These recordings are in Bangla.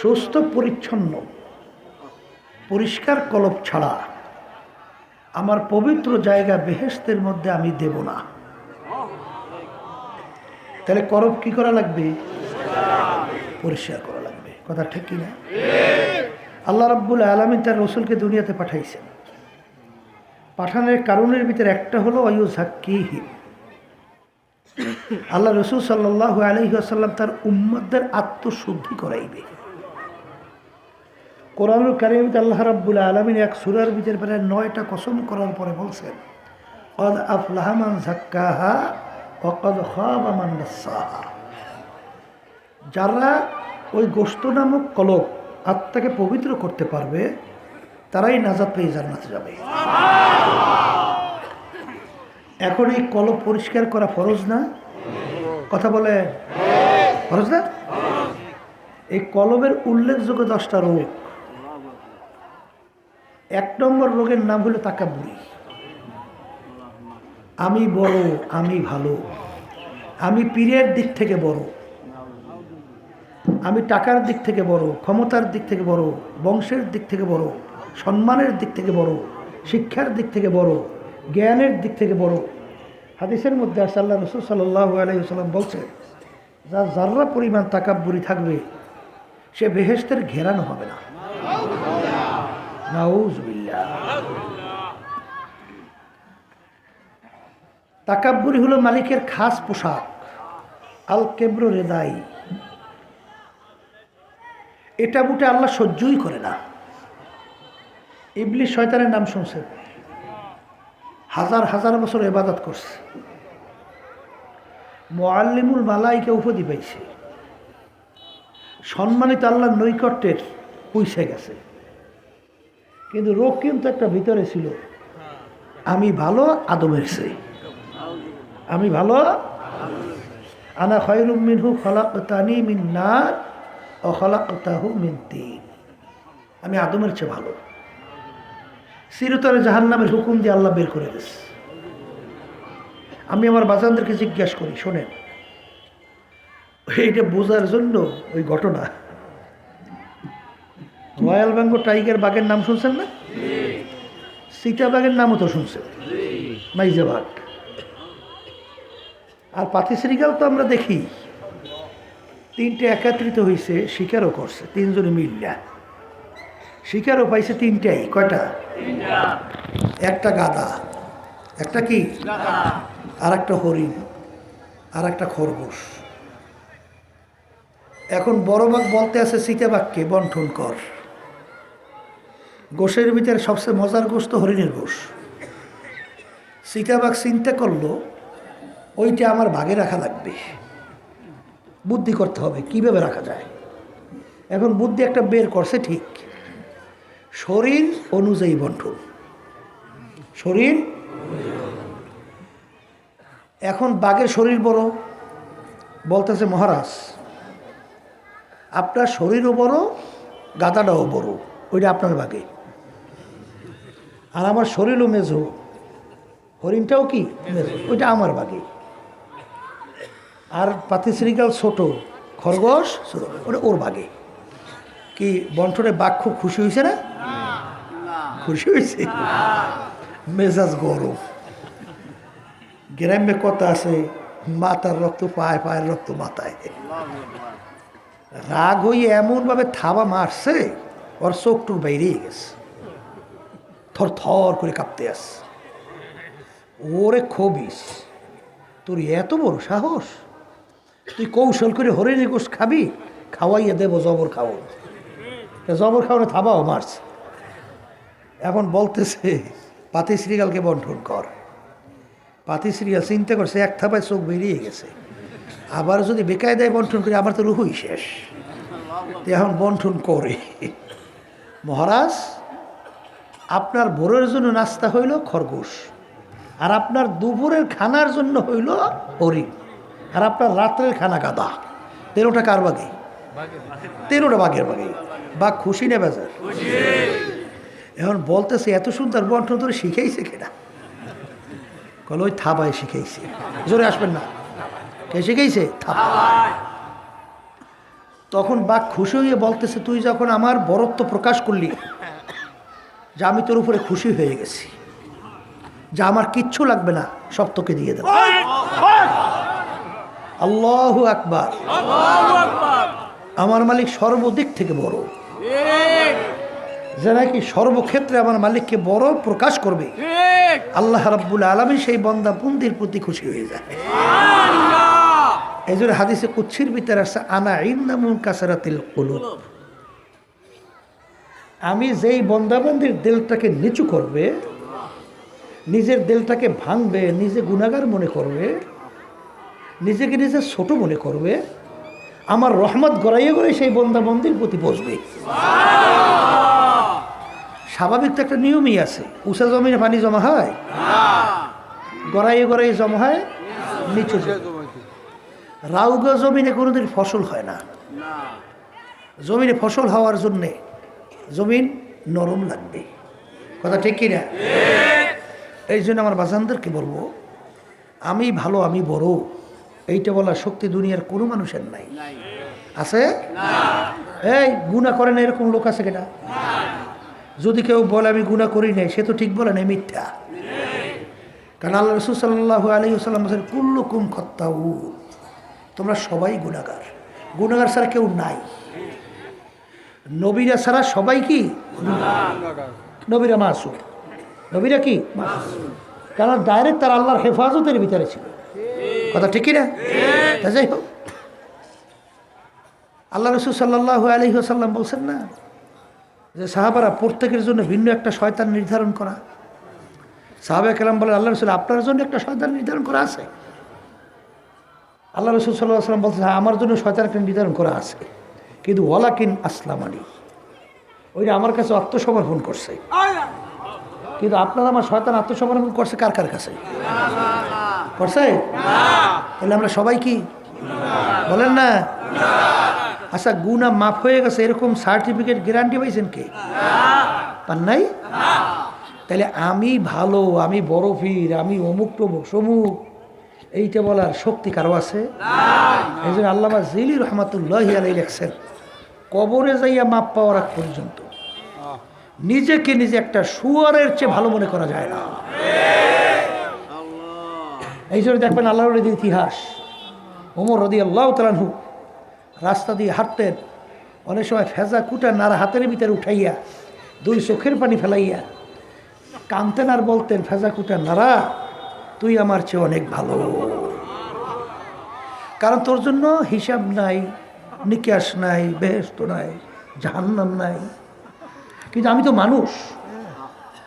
সুস্থ, পরিচ্ছন্ন, পরিষ্কার কলব ছাড়া আমার পবিত্র জায়গা বেহেস্তের মধ্যে আমি দেব না। তাহলে করব কি করা লাগবে? পরিষ্কার করা লাগবে। কথা ঠিক কি না? আল্লাহ রাব্বুল আলমিন তার রসুলকে দুনিয়াতে পাঠাইছেন। পাঠানোর কারণের ভিতরে একটা হলো অয়ু ঝাক্কিহীন আল্লাহ রসুল সাল্লাহ আলহিহাসাল্লাম তার উম্মতদের আত্মশুদ্ধি করাইবে। কোরআনুল কারিমিত আল্লাহ রাব্বুল আলমিন এক সুরার ভিতরে প্রায় নয়টা কসম করার পরে বলছেন, কদ আফলাহমান ঝাক্কাহা অকদ খাবামান যারা ওই গোস্ত নামক কলক আত্মাকে পবিত্র করতে পারবে, তারাই নাজাত পেয়ে জান্নাতে যাবে। এখন এই কলব পরিষ্কার করা ফরজ না? কথা বলে ফরজ না? এই কলবের উল্লেখযোগ্য দশটা রোগ এক নম্বর রোগের নাম হলো তাকাবুরি। আমি বড়, আমি ভালো, আমি পীরের দিক থেকে বড়, আমি টাকার দিক থেকে বড়, ক্ষমতার দিক থেকে বড়, বংশের দিক থেকে বড়, সম্মানের দিক থেকে বড়, শিক্ষার দিক থেকে বড়, জ্ঞানের দিক থেকে বড়। হাদিসের মধ্যে আসাল্লাহ রসুল সাল্লাহ আলহিসাল্লাম বলছে, যা যার্রা পরিমাণ তাকাব্বুরি থাকবে, সে বেহেস্তের ঘেরানো হবে না। নাউজবিল্লাহ তাকাব্বুরি হলো মালিকের খাস পোশাক আল কেব্র রেদাই। এটা বুটে আল্লাহ সহ্যই করে না। ইবলি শয়তানের নাম শুনছে। হাজার হাজার বছর এবাদত করছে। মোয়াল্লিমুল মালাইকে উপাধি পাইছে। সম্মানিত আল্লাহর নৈকট্যের পয়সা গেছে। কিন্তু রোগ কিন্তু একটা ভিতরে ছিল। আমি ভালো আদমের সে আমি ভালো? আনা খয়রুম মিনহু খলাকতানি মিন নার ও খলাকতাহু মিন তিন। আমি আদমের চেয়ে ভালো। চিরতরে জাহান নামের হুকুম দিয়ে আল্লাহ বের করে দিস। আমি আমার বাজানদেরকে জিজ্ঞাসা করি শোনেন এইটা বোঝার জন্য ওই ঘটনা। রয়্যাল বেঙ্গল টাইগার বাঘের নাম শুনছেন না? সিটা বাঘের নামও তো শুনছেন। মাইজা বাঘ আর পাতি শ্রীগাল তো আমরা দেখি। তিনটে একত্রিত হয়েছে শিকারও করছে তিনজনে মিল্লা শিকারও পাইছে তিনটাই কয়টা? একটা গাদা। একটা কি? আর একটা হরিণ আর একটা খরগোশ। এখন বড় বাঘ বলতে আছে সীতাবাঘকে বন্টন কর। গোশের ভিতরে সবচেয়ে মজার গোশ তো হরিণের গোশ। সীতাবাঘ চিন্তা করল ওইটা আমার ভাগে রাখা লাগবে। বুদ্ধি করতে হবে, কীভাবে রাখা যায়? এখন বুদ্ধি একটা বের করছে ঠিক। শরীর অনুযায়ী বন্টন শরীর? এখন বাঘের শরীর বড়। বলতেছে, মহারাজ, আপনার শরীরও বড়, গাদাটাও বড়। ওইটা আপনার বাঘে আর আমার শরীরও মেজো। হরিণটাও কি? ওইটা আমার বাঘে আর পাতি শ্রীকাল ছোট, খরগোশ ছোট ওটা ওর বাঘে কি, বন্টনে বাঘ খুব খুশি হয়েছে না? খুশি হয়েছে? মেজাজ গরম। গ্রামে কথা আছে মাথার রক্ত পায়, পায়ের রক্ত মাথায় রাগ হয়ে এমনভাবে থাবা মারছে, ওর চোখটুক বাইরেই গেছে। থর থর করে কাঁপতে আস ওরে খবিস, তোর এত বড় সাহস? তুই কৌশল করে হরিণী গোস খাবি, খাওয়াইয়া দেবো, জবর খাও জবর খাওয়ানো থাবাও মারছে। এখন বলতেছে, পাতি শ্রীগালকে বন্টন কর। পাতি শ্রীগাল চিন্তা করছে, এক থাপায় চোখ বেরিয়ে গেছে। আবার যদি বেকায় দেয় বন্টন করে আবার তো রুহুই শেষ। এখন বন্টন করে। মহারাজ, আপনার ভোরের জন্য নাস্তা হইল খরগোশ, আর আপনার দুপুরের খানার জন্য হইল হরিণ। আর আপনার রাত্রের খানা গাদা তেরোটা কার বাগে তেরোটা বাঘের বাগে বাঘ খুশি নেবে স্যার এখন বলতেছে, এত সুন্দর বন্টন ধরে শিখাইছে কেনা কল ওই থাবায় শিখাইছে। জোরে আসবেন না। কে শিখাইছে? তখন বাঘ খুশি হয়ে বলতেছে, তুই যখন আমার বরত্ব প্রকাশ করলি, যে আমি তোর উপরে খুশি হয়ে গেছি। যা আমার কিচ্ছু লাগবে না, সব তোকে দিয়ে দেব। আল্লাহ আকবার। আমার মালিক সর্বদিক থেকে বড়। যে নাকি সর্বক্ষেত্রে আমার মালিককে বড় প্রকাশ করবে। আল্লাহ রাব্বুল আলমী সেই বন্দা বন্দির প্রতি খুশি হয়ে যায়। এই জন্য হাদিসে কুচ্ছির ভিতরে আসছে আনা ইন্দামুন কাসারাতিল কুলুব। আমি যেই বন্দাবন্দির দিলটাকে নিচু করবে নিজের দিলটাকে ভাঙবে নিজে গুণাগার মনে করবে নিজেকে নিজে ছোট মনে করবে আমার রহমত গড়াইয়ে গড়াই সেই বন্দাবন্দির প্রতি বসবে। স্বাভাবিক তো একটা নিয়মই আছে উষা জমিনে পানি জমা হয় গড়াইয়ে গড়াইয়ে জমা হয় নিচু রাউগা জমিনে কোনোদিন ফসল হয় না। জমিনে ফসল হওয়ার জন্যে জমিন নরম লাগবে। কথা ঠিক কি না এই জন্য আমার বাজানদেরকে বলব আমি ভালো আমি বড়। এইটা বলার শক্তি দুনিয়ার কোনো মানুষের নাই। আছে? এই গুণা করে না এরকম লোক আছে কেনা যদি কেউ বলে আমি গুণা করি নাই সে তো ঠিক বলে নাই মিথ্যা। কারণ আল্লাহ রসুল সাল্লাহ আলী সাল্লাম বলছেন কুল্লুকুম খত্তাউ তোমরা সবাই গুণাগার গুণাগার ছাড়া কেউ নাই। নবীরা ছাড়া সবাই কি? নবীরা মাসুম। নবীরা কি? কারণ ডাইরেক্ট তার আল্লাহর হেফাজতের ভিতরে ছিল। কথা ঠিকই না তা যাই হোক। আল্লাহ রসুল সাল্লাহ আলী সাল্লাম বলছেন না যে সাহাবারা প্রত্যেকের জন্য ভিন্ন একটা শয়তান নির্ধারণ করা। সাহাবা কালাম বলে আল্লাহ রসুল, আপনার জন্য একটা শয়তান নির্ধারণ করা আছে? আল্লাহ রসুল সাল্লাহ সাল্লাম বলছেন হ্যাঁ আমার জন্য শয়তান একটা নির্ধারণ করা আছে। কিন্তু ওয়ালাকিন আসলাম আলী। ওইটা আমার কাছে আত্মসমর্পণ করছে। কিন্তু আপনার আমার শয়তান আত্মসমর্পণ করছে কার কার কাছে? করছে তাহলে আমরা সবাই কি? বলেন না? আচ্ছা গুনা মাফ হয়ে গেছে, এরকম সার্টিফিকেট গ্যারান্টি পাইছেন কে? পান নাই? তাহলে আমি ভালো, আমি বড় ফির আমি অমুক টমুক, সমুক, এইটা বলার শক্তি কারও আছে? এই জন্য আল্লামা জিলি রহমাতুল্লাহ আলাই লেখছেন, কবরে যাইয়া মাপ পাওয়ার আগ পর্যন্ত নিজেকে নিজে একটা শুয়ারের চেয়ে ভালো মনে করা যায় না। এই জন্য দেখবেন আল্লাহর ইতিহাস। ওমর রদি আল্লাহ তালানহু রাস্তা দিয়ে হাঁটতেন, অনেক সময় ফেজা কুটা নাড়া হাতের ভিতরে উঠাইয়া, দুই চোখের পানি ফেলাইয়া কানতেন আর বলতেন ফেজা কুটা নাড়া, তুই আমার চেয়ে অনেক ভালো। কারণ তোর জন্য হিসাব নাই, নিকাশ নাই বেহেস্ত নাই, জাহান্নাম নাই। কিন্তু আমি তো মানুষ,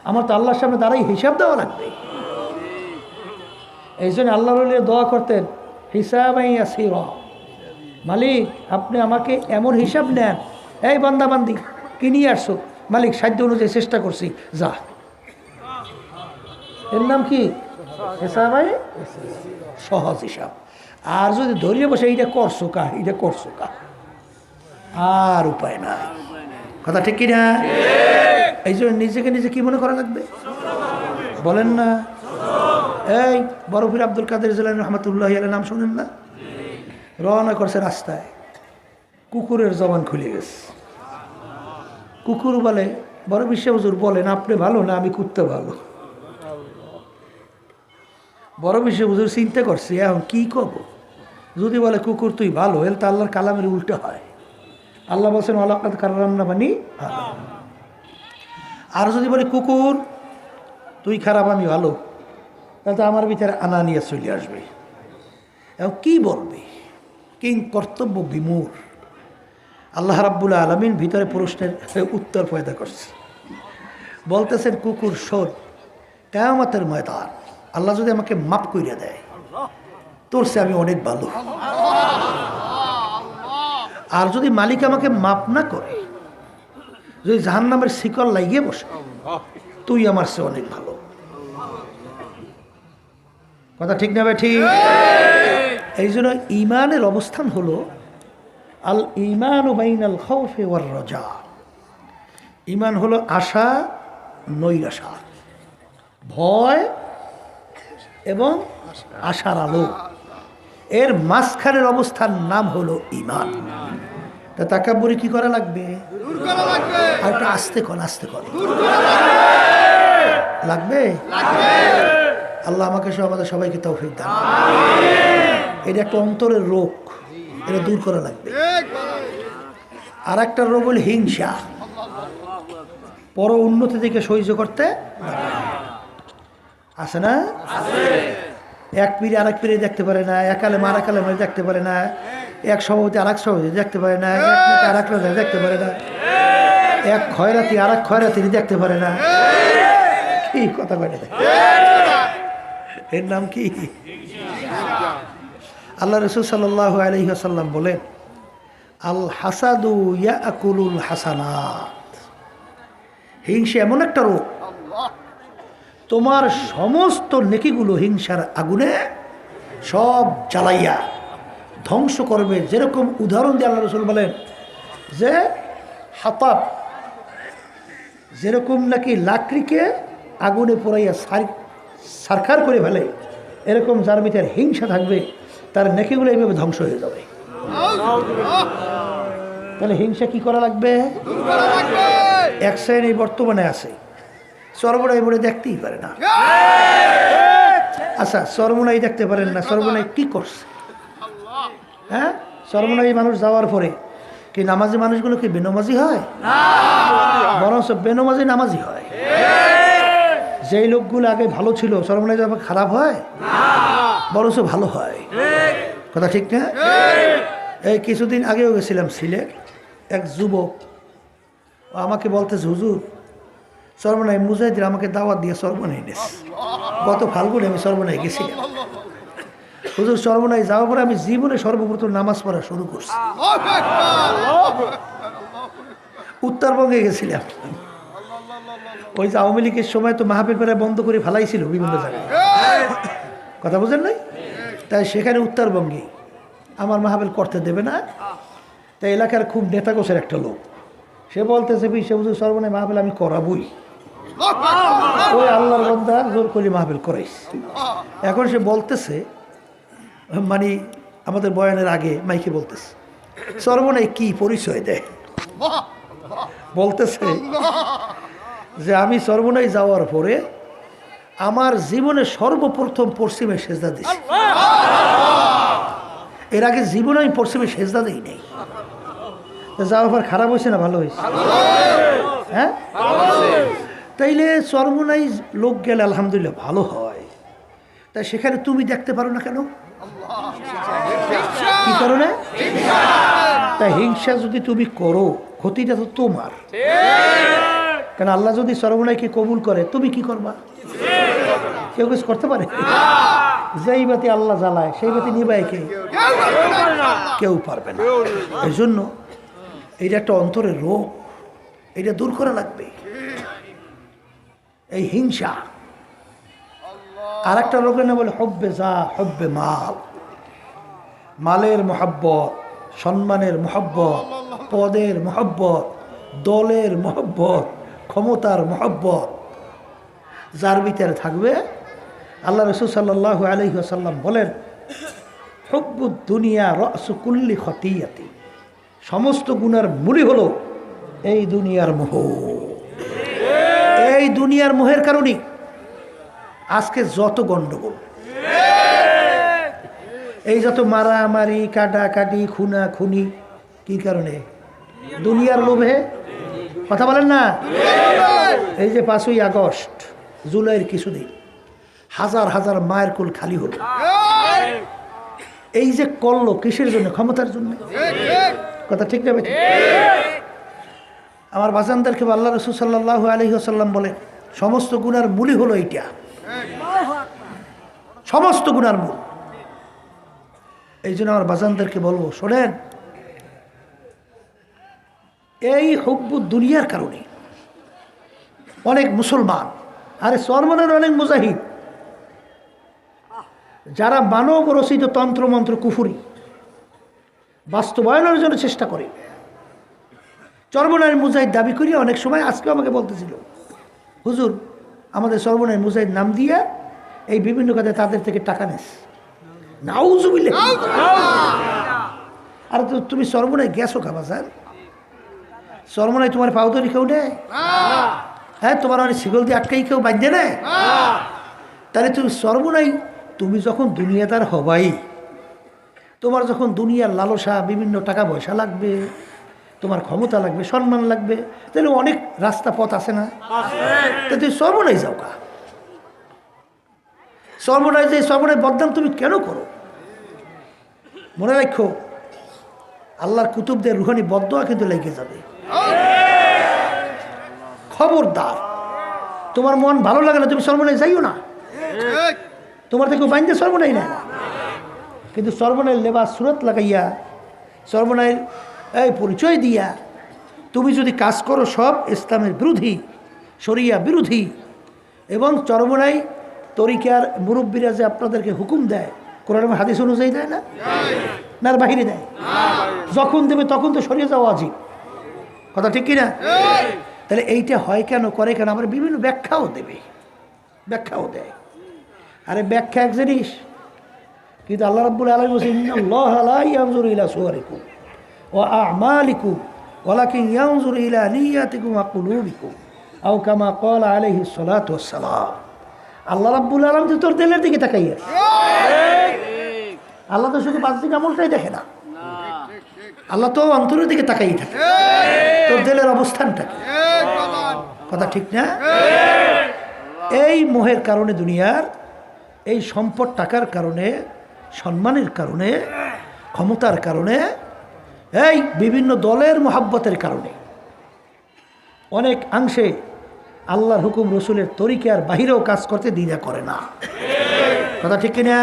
আমার তো আল্লাহর সামনে দাঁড়াই হিসাব দেওয়া লাগবে। এই জন্য আল্লাহ রলিয়া দোয়া করতেন আসির মালিক আপনি আমাকে এমন হিসাব নেন এই বান্দাবান্দি কি নিয়ে আসছো? মালিক সাধ্য অনুযায়ী চেষ্টা করছি যা। এর নাম কি? হিসাবাই সহজ হিসাব। আর যদি ধরিয়ে বসে এইটা করছ কা এইটা করছ কা? আর উপায় নাই। কথা ঠিক কিনা? এই জন্য নিজেকে নিজে কি মনে করা লাগবে? বলেন না। এই বরফির আব্দুল কাদের জেলার রহমতুল্লাহ আলের নাম শোনেন না? রওনা করছে রাস্তায়। কুকুরের জবান খুলে গেছে। কুকুর বলে, বড় বিশ্ব হুজুর বলেন, আপনি ভালো না আমি কুত্তে ভালো? বড় বিশ্ব হুজুর চিন্তা করছি, এখন কি কব যদি বলে, কুকুর তুই ভালো এল তা আল্লাহর কালামের উল্টো হয়। আল্লাহ বলছেন আল্লাহ কারাম না বানি আর যদি বলে, কুকুর, তুই খারাপ, আমি ভালো। তাহলে তো আমার ভিতরে আনা নিয়ে চলে আসবে। এখন কী বলবে? কিং কর্তব্য বিমূর? আল্লাহ রাব্বুল আলমিন ভিতরে প্রশ্নের উত্তর পয়দা করছে। বলতেছেন, কুকুর শোন, কেয়ামতের ময়দান, আল্লাহ যদি আমাকে মাপ করিয়া দেয়, তোর সে আমি অনেক ভালো। আর যদি মালিক আমাকে মাপ না করে, যদি জাহান নামের শিকল লাগিয়ে বসে, তুই আমার সে অনেক ভালো। কথা ঠিক না ঠিক? এই জন্য ইমানের অবস্থান হলো আল ইমান বাইনাল খৌফে ওয়ার রজা। ইমান হলো আশা নৈরাশা। ভয় এবং আশার আলো। এর মাঝখানের অবস্থার নাম হলো ইমান তা তাকাব্বরি কি করা লাগবে? আর একটু আস্তে কর আস্তে কর। লাগবে! আল্লাহ আমাকে সহ আমাদের সবাইকে তৌফিক দান। এটা একটা অন্তরের রোগ। এটা দূর করা লাগবে। আর একটা রোগ হল হিংসা। পর উন্নতি থেকে সহ্য করতে আছে না? এক পিড়ি আরেক পিড়ি দেখতে পারে না, এক আলেম আর এক আলেম দেখতে পারে না, এক সভাপতি আর এক সভাপতি দেখতে পারে না, এক নেতা দেখতে পারে না, এক খয়রাতি আর এক খয়রাতি দেখতে পারে না। কি কথা বলে এর নাম কি? আল্লাহ রসুল সাল্লাহ আলহিহাসাল্লাম বলেন, আল হাসাদু ইয়া ইয়াকুলুল হাসানাত। হিংসা এমন একটা রোগ। তোমার সমস্ত নেকিগুলো হিংসার আগুনে সব জ্বালাইয়া ধ্বংস করবে। যেরকম উদাহরণ দিয়ে আল্লাহ রসুল বলেন যে, হাতাব, যেরকম নাকি লাকড়িকে আগুনে পোড়াইয়া সার সারখার করে ফেলে, এরকম যার ভিতরে হিংসা থাকবে, তার নেকিগুলো এইভাবে ধ্বংস হয়ে যাবে। তাহলে হিংসা কি করা লাগবে? এক শ্রেণি বর্তমানে আছে, সর্বনাই বলে দেখতেই পারে না। আচ্ছা সর্বনাই দেখতে পারেন না, সর্বনাই কি করছে? হ্যাঁ? সর্বনাই মানুষ যাওয়ার পরে কি নামাজি মানুষগুলো কি বেনমাজি হয়? বরঞ্চ বেনমাজি নামাজি হয়। যেই লোকগুলো আগে ভালো ছিল সর্বনাই যাবে, খারাপ হয়? বরঞ্চ ভালো হয়। কথা ঠিক না? এই কিছুদিন আগেও গেছিলাম সিলেট, এক যুবক আমাকে বলতেছে, হুজুর সর্বনাই মুজাহিদিন আমাকে দাওয়াত দিয়ে সর্বনাই এনেছে। গত ফাল্গুনে আমি সর্বনাই গেছিলাম। হুজুর সর্বনাই যাওয়ার পরে আমি জীবনে সর্বপ্রথম নামাজ পড়া শুরু করছি। উত্তরবঙ্গে গেছিলাম। ওই যে আওয়ামী লীগের সময় তো মাহাবীর পেরা বন্ধ করে ফেলাইছিল বিভিন্ন জায়গায়। কথা বুঝেন নাই? তাই সেখানে উত্তরবঙ্গে আমার মাহাবেল করতে দেবে না। তাই এলাকার খুব নেতা গোছের একটা লোক। সে বলতেছে সে বুঝে সর্বনে মাহবিল আমি করাবই। ওই আল্লাহর বন্দা জোর করি মাহবিল করাইস এখন সে বলতেছে মানে আমাদের বয়ানের আগে মাইকে বলতেছে সর্বনাই কি পরিচয় দেয়? বলতেছে যে আমি সর্বনাই যাওয়ার পরে আমার জীবনে সর্বপ্রথম পশ্চিমে সেজদা দিছি। এর আগে জীবনে আমি পশ্চিমে সেজদা দিই নাই। যাওয়ার পর খারাপ হয়েছে না ভালো হয়েছে? হ্যাঁ? তাইলে সর্বনাই লোক গেলে আলহামদুলিল্লাহ ভালো হয়। তাই সেখানে তুমি দেখতে পারো না কেন? কি কারণে? তাই হিংসা যদি তুমি করো ক্ষতিটা তো তোমার। কেন আল্লাহ যদি সর্বনাইকে কবুল করে, তুমি কি করবা? কেউ কিছু করতে পারে? যেই বাতি আল্লাহ জ্বালায়, সেই বাতি নিবায় কে? কেউ পারবে না। এই জন্য এইটা একটা অন্তরের রোগ। এটা দূর করা লাগবে। এই হিংসা। আর একটা রোগের না বলে হব্বে যা, হব্বে মাল। মালের মহাব্বত, সম্মানের মহব্বত, পদের মহব্বত, দলের মহব্বত ক্ষমতার মহব্বত, যার ভিতরে থাকবে আল্লাহ রসুল সাল্লাহ আলহিহাসাল্লাম বলেন, হব্বুদ দুনিয়া রসুকুল্লি খতিয়াতি। সমস্ত গুণার মূলই হলো এই দুনিয়ার মোহ। এই দুনিয়ার মোহের কারণে আজকে যত গণ্ডগোল এই যত মারামারি, কাটাকাটি খুনা খুনি কি কারণে? দুনিয়ার লোভে কথা বলেন না? এই যে পাঁচই আগস্ট, জুলাইয়ের কিছুদিন, হাজার হাজার মায়ের কোল খালি হলো। এই যে করল কিসের জন্য? ক্ষমতার জন্য? কথা ঠিক যাবে আমার বাজানদারকে আল্লাহ রসুল সাল্লাহ আলহিহাসাল্লাম বলে, সমস্ত গুণার মূলই হলো এইটা। সমস্ত গুণার মূল। এই জন্য আমার বাজানদারকে বলব, শোনেন এই হব্বু দুনিয়ার কারণে। অনেক মুসলমান আরে সরমনের অনেক মুজাহিদ যারা মানব রচিত তন্ত্রমন্ত্র কুফুরি বাস্তবায়নের জন্য চেষ্টা করে। চর্বনায় মুজাহিদ দাবি করি অনেক সময় আজকে আমাকে বলতেছিল হুজুর আমাদের সর্বনয় মুজাহিদ নাম দিয়ে এই বিভিন্ন কাজে তাদের থেকে টাকা নেস। নাউজুবিল্লাহ। আর তুমি সর্বনায় গেছো খাবা স্যার? সর্বনায় তোমার পাউদরি কেউ নেয়? হ্যাঁ তোমার অনেক শিগল দিয়ে আটকাই কেউ বাঁধে নেয়? তাহলে তুমি সর্বনাই তুমি যখন দুনিয়াদার হবাই, তোমার যখন দুনিয়ার লালসা বিভিন্ন টাকা পয়সা লাগবে, তোমার ক্ষমতা লাগবে, সম্মান লাগবে, তাহলে অনেক রাস্তা পথ আছে না? তা তুমি সর্বনাই যাও কা। সর্বনাই যে সর্বনাই বদনাম তুমি কেন করো? মনে রাখো, আল্লাহর কুতুবদের রুহানি বদয়া কিন্তু লেগে যাবে। খবরদার। তোমার মন ভালো লাগে না তুমি সর্বনাই যাইও না। তোমার থেকে বাইন্দে সর্বনাই না কিন্তু সর্বনাই লেবাস সুরত লাগাইয়া সর্বনাইয়ের এই পরিচয় দিয়া তুমি যদি কাজ করো সব ইসলামের বিরোধী শরিয়া বিরোধী এবং চরমনাই তরিকার মুরব্বীরা যে আপনাদেরকে হুকুম দেয় কোরআন হাদিস অনুযায়ী দেয় না? না বাহিরে দেয়। যখন দেবে তখন তো সরিয়ে যাওয়া উচিত। কথা ঠিক কিনা? তাহলে এইটা হয় কেন করে কেন? আমার বিভিন্ন ব্যাখ্যাও দেবে। ব্যাখ্যাও দেয়। আরে ব্যাখ্যা এক জিনিস কিন্তু আল্লাহ রাব্বুল আলম বলছেন ইলা ওয়া আমালিকুম ইলা নিয়াতিকুম আও কামা সালাতু সালাম আল্লাহ রাব্বুল আলম তো তোর দিলের দিকে তাকাইয়া। আল্লাহ তো শুধু বাহ্যিক আমলটাই দেখে না। আল্লাহ তো অন্তরের দিকে তাকাই থাকে। তোর দিলের অবস্থানটা কি? কথা ঠিক না? এই মোহের কারণে দুনিয়ার এই সম্পদ টাকার কারণে সম্মানের কারণে ক্ষমতার কারণে এই বিভিন্ন দলের মোহাব্বতের কারণে অনেক অংশে আল্লাহর হুকুম রসুলের তরিকার বাহিরেও কাজ করতে দ্বিধা করে না। কথা ঠিক কিনা?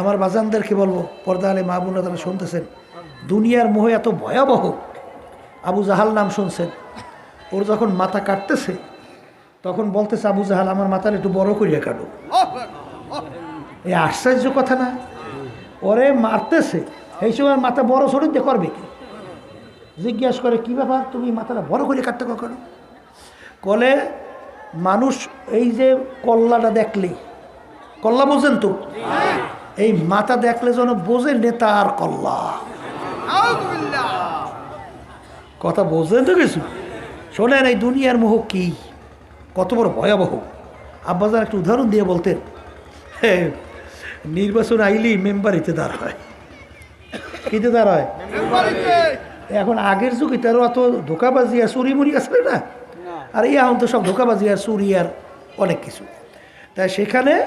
আমার বাজানদেরকে বলব পর্দা আলে মা বোনরা তারা শুনতেছেন। দুনিয়ার মোহ এত ভয়াবহ। আবু জাহাল নাম শুনছেন। ওর যখন মাথা কাটতেছে, তখন বলতেছে, আবু জাহাল, আমার মাথার একটু বড় করিয়া কাটো। এই আশ্চর্য কথা না? ওরে মারতেছে, এই সময় মাথা বড় সরে দিয়ে করবে কি? জিজ্ঞাসা করে, কি ব্যাপার? তুমি মাথাটা বড় করে কাটতে কখনো কলে, মানুষ এই যে কল্লাটা দেখলে, কল্লা বোঝেন তো? এই মাথা দেখলে যেন বোঝে নেতা আর কল্লা। কথা বোঝেন তো কিছু? শোনেন এই দুনিয়ার মোহ কি? কত বড় ভয়াবহ। আব্বাজার একটা উদাহরণ দিয়ে বলতেন। হে, নির্বাচন আইলি মেম্বারিতে দাঁড় হয়। কিতে দাঁড় হয়? এখন আগের যুগে তারও অত ধোকাবাজি আর চুরি মুড়ি আসলে না। আর এই এখন তো সব ধোকাবাজি আর চুরি আর অনেক কিছু। তাই সেখানে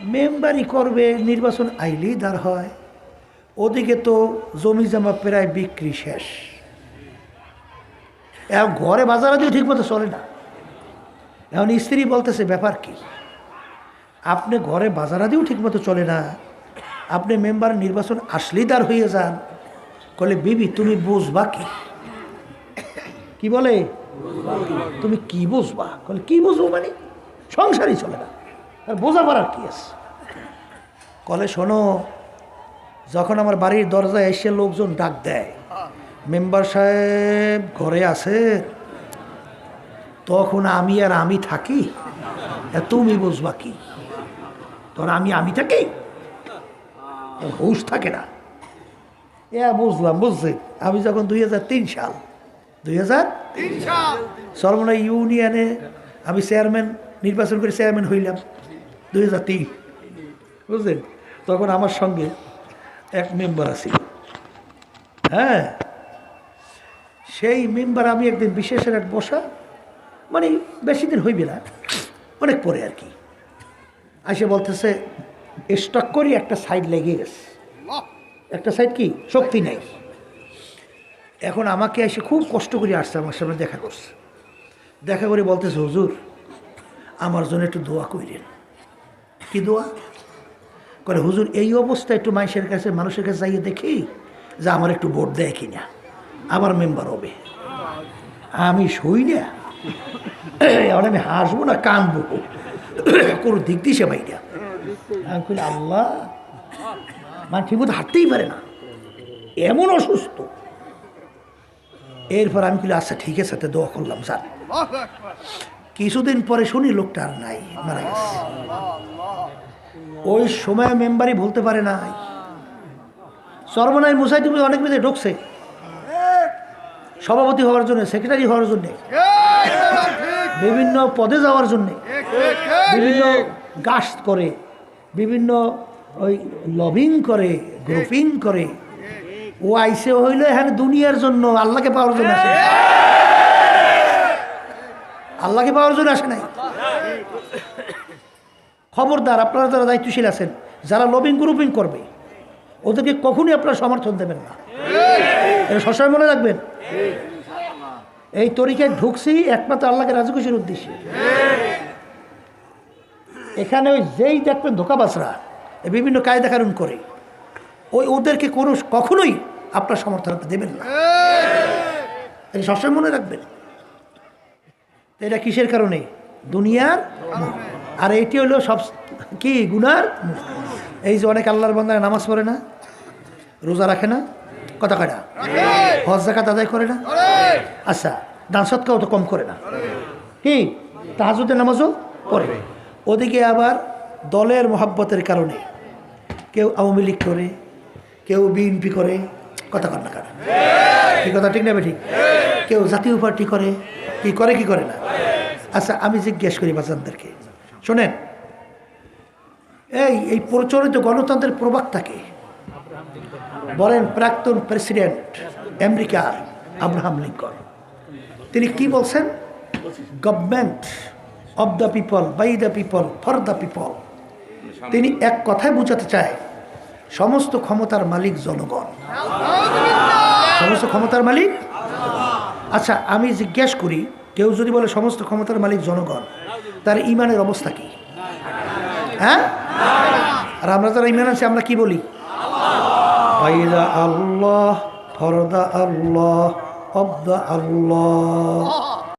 মেম্বারি করবে নির্বাচন আইলেই দাঁড় হয়। ওদিকে তো জমি জমা প্রায় বিক্রি শেষ। এখন ঘরে বাজারে দিয়ে ঠিক মতো চলে না। এখন স্ত্রী বলতেছে, ব্যাপার কি? আপনি ঘরে বাজারাদিও ঠিকমতো চলে না। আপনি মেম্বার নির্বাচন আসলেই হয়ে যান। বলে বিবি, তুমি বুঝবা কি? কি বলে? তুমি কি বুঝবা? বলে কি বুঝব মানে? সংসারই চলে না। আর বোঝা পারার কি আছে? কলে শোনো যখন আমার বাড়ির দরজায় এসে লোকজন ডাক দেয়, মেম্বার সাহেব, ঘরে আছে? তখন আমি আর আমি থাকি? তুমি বুঝবা কি? তখন আমি আমি থাকি? হুশ থাকে না। এ, বুঝলাম, বুঝছি। আমি যখন দুই হাজার তিন সাল, দুই হাজার তিন সাল। সর্বনা ইউনিয়নে আমি চেয়ারম্যান, নির্বাচন করে চেয়ারম্যান হইলাম, দুই হাজার তিন। বুঝলেন? তখন আমার সঙ্গে এক মেম্বার আছে। হ্যাঁ? সেই মেম্বার আমি একদিন বিশেষের এক বসা মানে বেশি দিন হইবে না অনেক পরে আর কি। আসে বলতেছে স্টক করি একটা সাইড লেগে গেছে। একটা সাইড কি? শক্তি নেই। এখন আমাকে এসে খুব কষ্ট করে আসছে আমার সামনে দেখা করছে। দেখা করে বলতেছে হুজুর আমার জন্য একটু দোয়া কইরেন। কি দোয়া? করে হুজুর এই অবস্থা একটু মানুষের কাছে মানুষের কাছে যাইয়ে দেখি যে আমার একটু ভোট দেয় কিনা। আমার মেম্বার হবে। আমি শুই না। এখন আমি হাসবো না কানবো। কোনো দিক দিছে ভাইটা আমি কইলি আল্লাহ মানে ঠিক মতো হাঁটতেই পারে না। এমন অসুস্থ। এরপর আমি কইলি আচ্ছা ঠিক আছে তো দোয়া করলাম স্যার। কিছুদিন পরে শুনি লোকটা আর নাই মারা গেছে। ওই সময় মেম্বারই বলতে পারে নাই। চরমনাই মুসাইদুল অনেক মেয়েদের ঢুকছে। সভাপতি হওয়ার জন্য, সেক্রেটারি হওয়ার জন্যে, বিভিন্ন পদে যাওয়ার জন্যে, বিভিন্ন গাছ করে, বিভিন্ন ওই লবিং করে, গ্রুপিং করে, ও আইসে হইল হ্যাঁ দুনিয়ার জন্য, আল্লাহকে পাওয়ার জন্য আসে। আল্লাহকে পাওয়ার জন্য আসে নাই। খবরদার, আপনারা যারা দায়িত্বশীল আছেন, যারা লবিং গ্রুপিং করবে, ওদেরকে কখনই আপনারা সমর্থন দেবেন না। এটা সবসময় মনে রাখবেন। এই তরিকায় ঢুকছি একমাত্র আল্লাহকে রাজি খুশির উদ্দেশ্যে। এখানে ওই যেই দেখবেন ধোকাবাসরা বিভিন্ন কায়দা কারণ করে, ওই ওদেরকে কোনো কখনোই আপনার সমর্থন আপনি দেবেন না। এটা সবসময় মনে রাখবেন। এটা কিসের কারণে? দুনিয়ার। আর এটি হলো সব কি, গুনার? এই যে অনেক আল্লাহর বন্ধায় নামাজ পড়ে না, রোজা রাখে না, কথা না? হজ জাকাত আদায় করে না? আচ্ছা দান সৎকাও তো কম করে না। কি? তাহাজুদের নামাজও পড়ে। ওদিকে আবার দলের মহাব্বতের কারণে কেউ আওয়ামী লীগ করে, কেউ বিএনপি করে, কথা কর না কার কি কথা, ঠিক না ঠিক? কেউ জাতীয় পার্টি করে, কি করে কি করে না? আচ্ছা আমি জিজ্ঞেস করি বাজানদেরকে শোনেন, এই এই প্রচলিত গণতন্ত্রের প্রবক্তাকে বলেন প্রাক্তন প্রেসিডেন্ট আমেরিকার আব্রাহাম লিঙ্কন। তিনি কি বলছেন? Government of the people, by the people, for the people. তিনি এক কথায় বোঝাতে চায়, সমস্ত ক্ষমতার মালিক জনগণ। সমস্ত ক্ষমতার মালিক? আচ্ছা আমি জিজ্ঞেস করি, কেউ যদি বলে, সমস্ত ক্ষমতার মালিক জনগণ। তার ইমানের অবস্থা কি? হ্যাঁ? আর আমরা যারা ইমান আছি আমরা কি বলি? আল্লাহ আল্লাহ আল্লাহ।